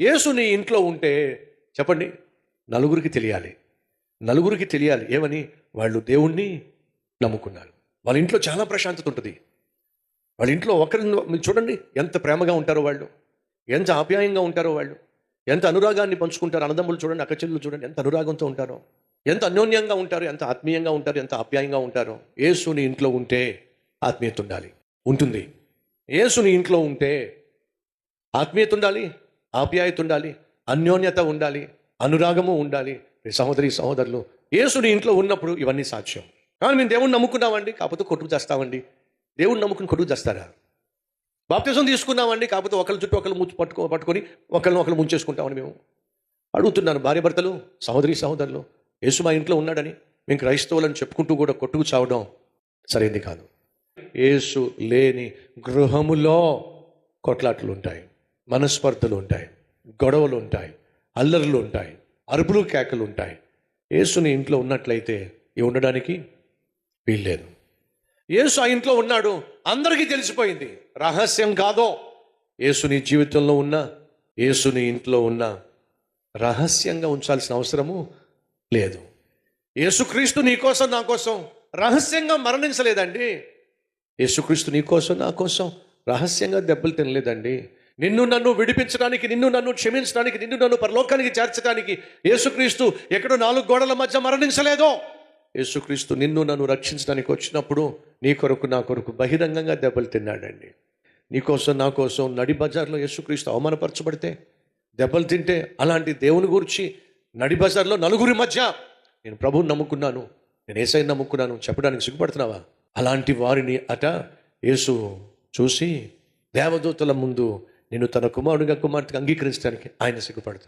యేసు నీ ఇంట్లో ఉంటే చెప్పండి నలుగురికి తెలియాలి. నలుగురికి తెలియాలి. ఏమని? వాళ్ళు దేవుణ్ణి నమ్ముకున్నారు. వాళ్ళ ఇంట్లో చాలా ప్రశాంతత ఉంటుంది. వాళ్ళ ఇంట్లో ఒకరిని మీరు చూడండి ఎంత ప్రేమగా ఉంటారో వాళ్ళు. ఎంత ఆప్యాయంగా ఉంటారో వాళ్ళు. ఎంత అనురాగాన్ని పంచుకుంటారు అన్నదమ్ములు చూడండి అక్కచెల్లు చూడండి ఎంత అనురాగంతో ఉంటారో. ఎంత అన్యోన్యంగా ఉంటారు ఎంత ఆత్మీయంగా ఉంటారు ఎంత ఆప్యాయంగా ఉంటారో. యేసుని ఇంట్లో ఉంటే ఆత్మీయత ఉండాలి. ఉంటుంది. యేసుని ఇంట్లో ఉంటే ఆత్మీయత ఉండాలి. ఆప్యాయత ఉండాలి అన్యోన్యత ఉండాలి అనురాగము ఉండాలి. సహోదరి సహోదరులు యేసుని ఇంట్లో ఉన్నప్పుడు ఇవన్నీ సాక్ష్యం. కానీ మేము దేవుణ్ణి నమ్ముకున్నామండి కాకపోతే కొట్టుకు చేస్తామండి. దేవుణ్ణి నమ్ముకుని కొట్టుకు చేస్తారా? బాప్తిజం తీసుకున్నామండి కాకపోతే ఒకరి చుట్టూ ఒకరు ముంచు పట్టుకో పట్టుకొని ఒకరిని ఒకరు ముంచేసుకుంటామని మేము అడుగుతున్నాను. భార్య భర్తలు సహోదరి సహోదరులు యేసు మా ఇంట్లో ఉన్నాడని మేము క్రైస్తవులను చెప్పుకుంటూ కూడా కొట్టుకు చావడం సరైంది కాదు. యేసు లేని గృహములో కొట్లాట్లు ఉంటాయి మనస్పర్ధలు ఉంటాయి గొడవలు ఉంటాయి అల్లర్లు ఉంటాయి అరుపులు కేకలు ఉంటాయి యేసుని ఇంట్లో ఉన్నట్లయితే ఇవి ఉండడానికి వీల్లేదు. యేసు ఆ ఇంట్లో ఉన్నాడు అందరికీ తెలిసిపోయింది. రహస్యం కాదో యేసుని జీవితంలో ఉన్న యేసుని ఇంట్లో ఉన్న రహస్యంగా ఉంచాల్సిన అవసరము లేదు. యేసుక్రీస్తు నీ కోసం నా కోసం రహస్యంగా మరణించలేదండి. యేసుక్రీస్తు నీ కోసం నా కోసం రహస్యంగా దెబ్బలు తినలేదండి. నిన్ను నన్ను విడిపించడానికి నిన్ను నన్ను క్షమించడానికి నిన్ను నన్ను పరలోకానికి చేర్చడానికి యేసుక్రీస్తు ఎక్కడో నాలుగు గోడల మధ్య మరణించలేదో. యేసుక్రీస్తు నిన్ను నన్ను రక్షించడానికి వచ్చినప్పుడు నీ కొరకు నా కొరకు బహిరంగంగా దెబ్బలు తిన్నాడండి. నీ కోసం నా కోసం నడి బజార్లో యేసుక్రీస్తు అవమానపరచబడితే దెబ్బలు తింటే అలాంటి దేవుని గురించి నడి బజార్లో నలుగురి మధ్య నేను ప్రభువుని నమ్ముకున్నాను నేను ఏసై నమ్ముకున్నాను చెప్పడానికి సిగ్గుపడుతున్నావా? అలాంటి వారిని అట యేసు చూసి దేవదూతల ముందు నేను తన కుమారుడిగా కుమార్తెగా అంగీకరించడానికి ఆయన సిగ్గుపడతాడు.